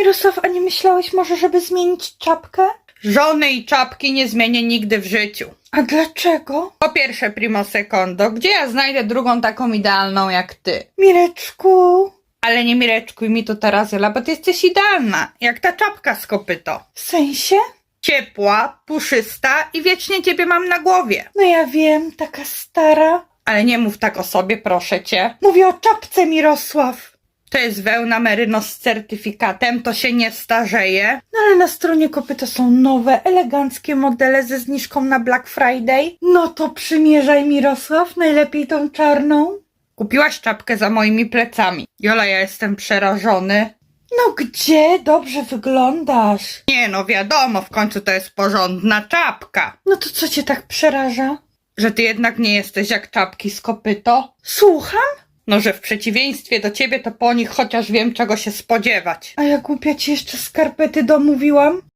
Mirosław, a nie myślałeś może, żeby zmienić czapkę? Żony i czapki nie zmienię nigdy w życiu. A dlaczego? Po pierwsze, primo secondo, gdzie ja znajdę drugą taką idealną jak ty? Mireczku, Ale nie mireczkuj mi tu teraz, Jola, bo ty jesteś idealna, jak ta czapka z kopyto. w sensie? Ciepła, puszysta i wiecznie ciebie mam na głowie. No ja wiem, taka stara. Ale nie mów tak o sobie, proszę cię. Mówię o czapce, Mirosław. To jest wełna merino z certyfikatem, to się nie starzeje. No ale na stronie kopyto są nowe, eleganckie modele ze zniżką na Black Friday. No to przymierzaj, Mirosław, najlepiej tą czarną. Kupiłaś czapkę za moimi plecami. Jola, ja jestem przerażony. No gdzie? Dobrze wyglądasz. Nie no, wiadomo, w końcu to jest porządna czapka. No to co cię tak przeraża? Że ty jednak nie jesteś jak czapki z kopyto. Słucham? No, że w przeciwieństwie do ciebie to po nich chociaż wiem czego się spodziewać. A ja głupia ci jeszcze skarpety domówiłam?